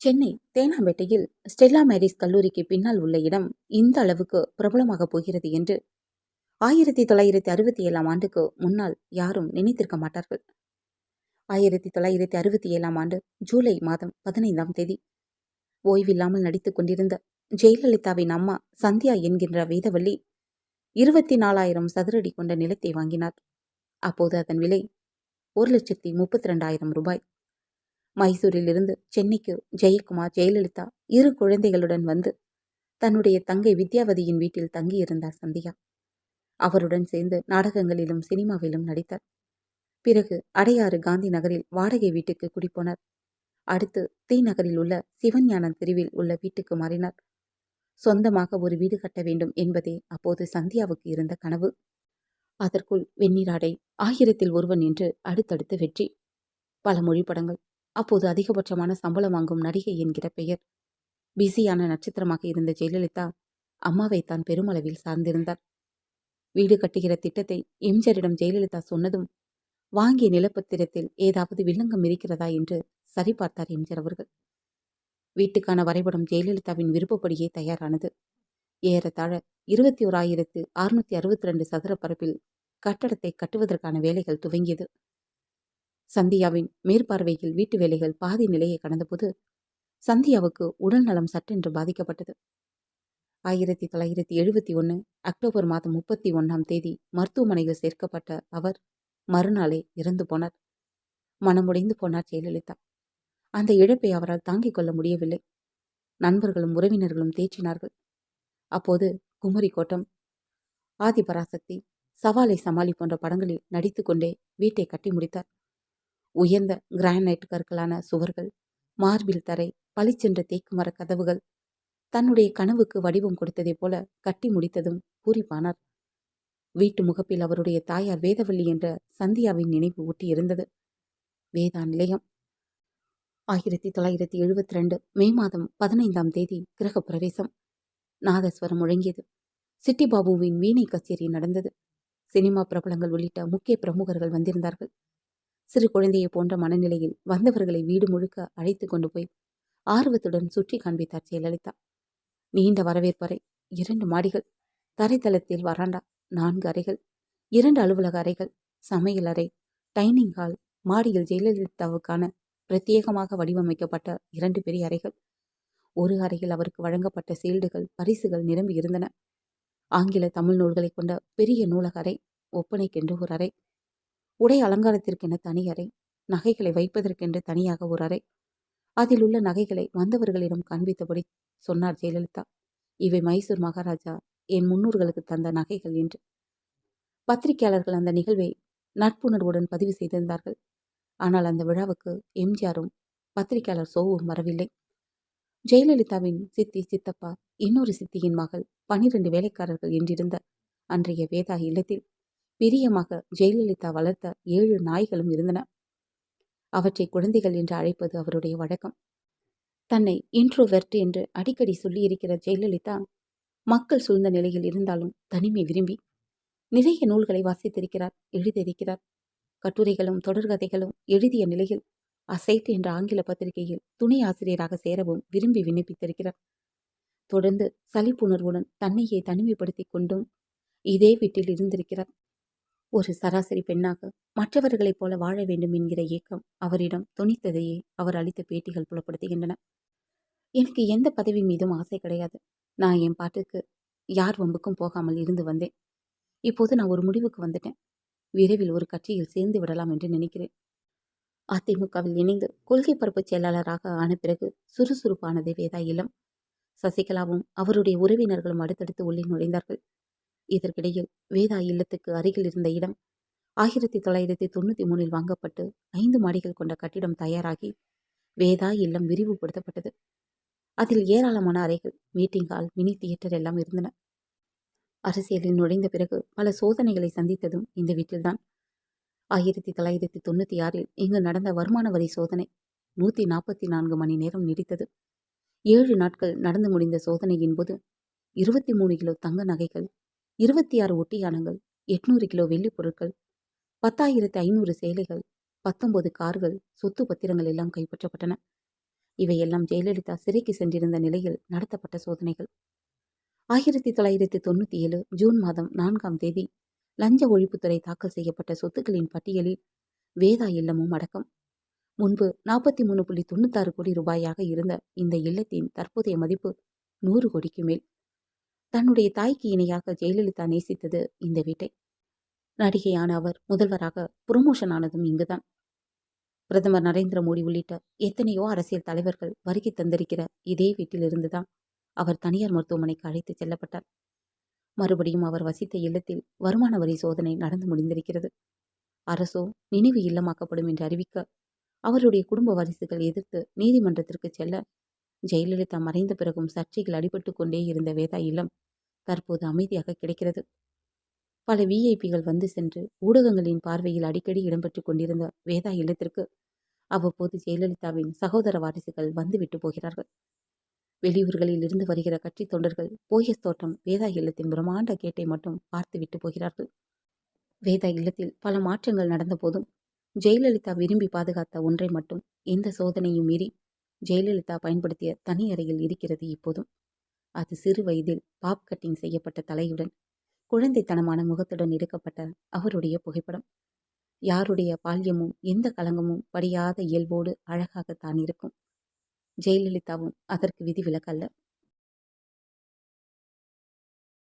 Chennai தேனாம்பேட்டையில் Stella Mary's கல்லூரிக்கு பின்னால் உள்ள இடம் இந்த அளவுக்கு பிரபலமாக போகிறது என்று ஆயிரத்தி தொள்ளாயிரத்தி அறுபத்தி ஏழாம் ஆண்டுக்கு முன்னால் யாரும் நினைத்திருக்க மாட்டார்கள். ஆயிரத்தி தொள்ளாயிரத்தி அறுபத்தி ஏழாம் ஆண்டு ஜூலை மாதம் பதினைந்தாம் தேதி ஓய்வில்லாமல் நடித்துக் கொண்டிருந்த ஜெயலலிதாவின் அம்மா சந்தியா என்கின்ற வேதவள்ளி இருபத்தி நாலாயிரம் சதுரடி கொண்ட நிலத்தை வாங்கினார். அப்போது அதன் விலை ஒரு லட்சத்தி முப்பத்தி ரெண்டாயிரம் ரூபாய். மைசூரிலிருந்து சென்னைக்கு ஜெயக்குமார் ஜெயலலிதா இரு குழந்தைகளுடன் வந்து தன்னுடைய தங்கை வித்யாவதியின் வீட்டில் தங்கியிருந்தார் சந்தியா. அவருடன் சேர்ந்து நாடகங்களிலும் சினிமாவிலும் நடித்தார். பிறகு அடையாறு காந்தி நகரில் வாடகை வீட்டுக்கு குடிப்போனார் அடுத்து தீ நகரில் உள்ள சிவஞானம் தெருவில் உள்ள வீட்டுக்கு மாறினார். சொந்தமாக ஒரு வீடு கட்ட வேண்டும் என்பதே அப்போது சந்தியாவுக்கு இருந்த கனவு. அதற்குள் வெந்நீராடை ஆயிரத்தில் ஒருவன் என்று அடுத்தடுத்து வெற்றி. பல மொழி படங்கள் அப்போது அதிகபட்சமான சம்பளம் வாங்கும் நடிகை என்கிற பெயர். பிஸியான நட்சத்திரமாக இருந்த ஜெயலலிதா அம்மாவை தான் பெருமளவில் சார்ந்திருந்தார். வீடு கட்டுகிற திட்டத்தை எம்ஜரிடம் ஜெயலலிதா சொன்னதும் வாங்கிய நிலப்பத்திரத்தில் ஏதாவது வில்லங்கம் இருக்கிறதா என்று சரிபார்த்தார் எம்ஜர் அவர்கள். வீட்டுக்கான வரைபடம் ஜெயலலிதாவின் விருப்பப்படியே தயாரானது. ஏறத்தாழ இருபத்தி ஓராயிரத்து அறுநூத்தி அறுபத்தி ரெண்டு சதுர பரப்பில் கட்டடத்தை கட்டுவதற்கான வேலைகள் துவங்கியது. சந்தியாவின் மேற்பார்வையில் வீட்டு வேலைகள் பாதி நிலையை கடந்தபோது சந்தியாவுக்கு உடல் நலம் சட்டென்று பாதிக்கப்பட்டது. ஆயிரத்தி தொள்ளாயிரத்தி எழுபத்தி ஒன்று அக்டோபர் மாதம் முப்பத்தி ஒன்றாம் தேதி மருத்துவமனையில் சேர்க்கப்பட்ட அவர் மறுநாளே இறந்து போனார். மனமுடைந்து போனார் ஜெயலலிதா. அந்த இழப்பை அவரால் தாங்கிக் கொள்ள முடியவில்லை. நண்பர்களும் உறவினர்களும் தேற்றினார்கள். அப்போது குமரி கோட்டம் ஆதிபராசக்தி சவாலை சமாளி போன்ற படங்களில் நடித்து கொண்டே வீட்டை கட்டி முடித்தார். உயர்ந்த கிரானைட் கற்களான சுவர்கள் மார்பில் தரை பளிச்சென்ற தேக்கு மர கதவுகள் தன்னுடைய கனவுக்கு வடிவம் கொடுத்ததைப் போல கட்டி முடித்ததும் பூரிப்பானார். வீட்டு முகப்பில் அவருடைய தாயார் வேதவள்ளி என்ற சந்தியாவின் நினைவு ஊட்டி இருந்தது. வேதா நிலையம். ஆயிரத்தி தொள்ளாயிரத்தி எழுபத்தி ரெண்டு மே மாதம் பதினைந்தாம் தேதி கிரக பிரவேசம். நாதஸ்வரம் முழங்கியது. சிட்டி பாபுவின் வீணை கச்சேரி நடந்தது. சினிமா பிரபலங்கள் உள்ளிட்ட முக்கிய பிரமுகர்கள் வந்திருந்தார்கள். சிறு குழந்தையை போன்ற மனநிலையில் வந்தவர்களை வீடு முழுக்க அழைத்து கொண்டு போய் ஆர்வத்துடன் சுற்றி காண்பித்தார் ஜெயலலிதா. நீண்ட வரவேற்பறை இரண்டு மாடிகள் தரைத்தளத்தில் வராண்டா நான்கு அறைகள் இரண்டு அலுவலக அறைகள் சமையல் அறை டைனிங் ஹால் மாடியில் ஜெயலலிதாவுக்கான பிரத்யேகமாக வடிவமைக்கப்பட்ட இரண்டு பெரிய அறைகள். ஒரு அறையில் அவருக்கு வழங்கப்பட்ட சீல்டுகள் பரிசுகள் நிரம்பி இருந்தன ஆங்கில தமிழ் நூல்களை கொண்ட பெரிய நூலக அறை ஒப்பனைக்கென்று ஒரு அறை உடை அலங்காரத்திற்கென தனி அறை நகைகளை வைப்பதற்கென்று தனியாக ஒரு அறை. அதில் உள்ள நகைகளை வந்தவர்களிடம் காண்பித்தபடி சொன்னார் ஜெயலலிதா. இவை மைசூர் மகாராஜா என் முன்னோர்களுக்கு தந்த நகைகள் என்று. பத்திரிகையாளர்கள் அந்த நிகழ்வை நட்புணர்வுடன் பதிவு செய்திருந்தார்கள். ஆனால் அந்த விழாவுக்கு எம்ஜிஆரும் பத்திரிகையாளர் சோவும் வரவில்லை. ஜெயலலிதாவின் சித்தி சித்தப்பா இன்னொரு சித்தியின் மகள் பனிரெண்டு வேலைக்காரர்கள் என்றிருந்த அன்றைய வேதா இல்லத்தில் பிரியமாக ஜெயலலிதா வளர்த்த ஏழு நாய்களும் இருந்தன. அவற்றை குழந்தைகள் என்று அழைப்பது அவருடைய வழக்கம். தன்னை இன்ட்ரோவெர்ட் என்று அடிக்கடி சொல்லியிருக்கிற ஜெயலலிதா மக்கள் சூழ்ந்த நிலையில் இருந்தாலும் தனிமை விரும்பி நிறைய நூல்களை வாசித்திருக்கிறார் எழுதியிருக்கிறார். கட்டுரைகளும் தொடர்கதைகளும் எழுதிய நிலையில் அசைட் என்ற ஆங்கில பத்திரிகையில் துணை ஆசிரியராக சேரவும் விரும்பி விண்ணப்பித்திருக்கிறார். தொடர்ந்து சலிப்புணர்வுடன் தன்னையே தனிமைப்படுத்திக் கொண்டும் இதே வீட்டில் இருந்திருக்கிறார். ஒரு சராசரி பெண்ணாக மற்றவர்களைப் போல வாழ வேண்டும் என்கிற ஏக்கம் அவரிடம் துணித்ததையே அவர் அளித்த பேட்டிகள் புலப்படுத்துகின்றன. எனக்கு எந்த பதவி மீதும் ஆசை கிடையாது. நான் என் பாட்டுக்கு யார் வம்புக்கும் போகாமல் இருந்து வந்தேன். இப்போது நான் ஒரு முடிவுக்கு வந்துட்டேன். விரைவில் ஒரு கட்சியில் சேர்ந்து விடலாம் என்று நினைக்கிறேன். அதிமுகவில் இணைந்து கொள்கை பரப்பு செயலாளராக ஆன பிறகு சுறுசுறுப்பானது வேதா இல்லம். சசிகலாவும் அவருடைய உறவினர்களும் அடுத்தடுத்து உள்ளே நுழைந்தார்கள். இதற்கிடையில் வேதா இல்லத்துக்கு அருகில் இருந்த இடம் ஆயிரத்தி தொள்ளாயிரத்தி தொண்ணூற்றி மூணில் வாங்கப்பட்டு ஐந்து மாடிகள் கொண்ட கட்டிடம் தயாராகி வேதா இல்லம் விரிவுபடுத்தப்பட்டது. அதில் ஏராளமான அறைகள் மீட்டிங் ஹால் மினி தியேட்டர் எல்லாம் இருந்தன. அரசியலில் நுழைந்த பிறகு பல சோதனைகளை சந்தித்ததும் இந்த வீட்டில்தான். ஆயிரத்தி தொள்ளாயிரத்தி தொண்ணூற்றி ஆறில் இங்கு நடந்த வருமான வரி சோதனை நூற்றி நாற்பத்தி நான்கு மணி நேரம் நீடித்தது. ஏழு நாட்கள் நடந்து முடிந்த சோதனையின் போது இருபத்தி மூணு கிலோ தங்க நகைகள் இருபத்தி ஆறு ஒட்டியானங்கள் எட்நூறு கிலோ வெள்ளிப் பொருட்கள் பத்தாயிரத்து ஐநூறு சேலைகள் பத்தொன்பது கார்கள் சொத்து பத்திரங்கள் எல்லாம் கைப்பற்றப்பட்டன. இவையெல்லாம் ஜெயலலிதா சிறைக்கு சென்றிருந்த நிலையில் நடத்தப்பட்ட சோதனைகள். ஆயிரத்தி தொள்ளாயிரத்தி தொண்ணூற்றி ஏழு ஜூன் மாதம் நான்காம் தேதி லஞ்ச ஒழிப்புத்துறை தாக்கல் செய்யப்பட்ட சொத்துக்களின் பட்டியலில் வேதா இல்லமும் அடக்கம். முன்பு நாற்பத்தி மூணு புள்ளி தொண்ணூத்தாறு கோடி ரூபாயாக இருந்த இந்த இல்லத்தின் தற்போதைய மதிப்பு நூறு கோடிக்கு மேல். தன்னுடைய தாய்க்கு இணையாக ஜெயலலிதா நேசித்தது இந்த வீட்டை. நடிகையான அவர் முதல்வராக புரமோஷன் ஆனதும் இங்குதான். பிரதமர் நரேந்திர மோடி உள்ளிட்ட எத்தனையோ அரசியல் தலைவர்கள் வருகை தந்திருக்கிற இதே வீட்டிலிருந்துதான் அவர் தனியார் மருத்துவமனைக்கு அழைத்துச் செல்லப்பட்டார். மறுபடியும் அவர் வசித்த இல்லத்தில் வருமான வரி சோதனை நடந்து முடிந்திருக்கிறது. அரசோ நினைவு இல்லமாக்கப்படும் என்று அறிவிக்க அவருடைய குடும்ப வாரிசுகள் எதிர்த்து நீதிமன்றத்திற்கு செல்ல ஜெயலலிதா மறைந்த பிறகும் சர்ச்சைகள் அடிபட்டு கொண்டே இருந்த வேதா இல்லம் தற்போது அமைதியாக கிடைக்கிறது. பல விஐபிகள் வந்து சென்று ஊடகங்களின் பார்வையில் அடிக்கடி இடம்பெற்று கொண்டிருந்த வேதா இல்லத்திற்கு அவ்வப்போது ஜெயலலிதாவின் சகோதர வாரிசுகள் வந்துவிட்டு போகிறார்கள். வெளியூர்களில் இருந்து வருகிற கட்சி தொண்டர்கள் போயஸ் தோட்டம் வேதா இல்லத்தின் பிரம்மாண்ட கேட்டை மட்டும் பார்த்துவிட்டு போகிறார்கள். வேதா இல்லத்தில் பல மாற்றங்கள் நடந்த போதும் ஜெயலலிதா விரும்பி பாதுகாத்த ஒன்றை மட்டும் எந்த சோதனையும் மீறி ஜெயலலிதா பயன்படுத்திய தனி அறையில் இருக்கிறது இப்போதும். அது சிறு வயதில் பாப் கட்டிங் செய்யப்பட்ட தலையுடன் குழந்தைத்தனமான முகத்துடன் எடுக்கப்பட்ட அவருடைய புகைப்படம். யாருடைய பால்யமும் எந்த களங்கமும் படியாத இயல்போடு அழகாகத்தான் இருக்கும். ஜெயலலிதாவும் அதற்கு விதிவிலக்கல்ல.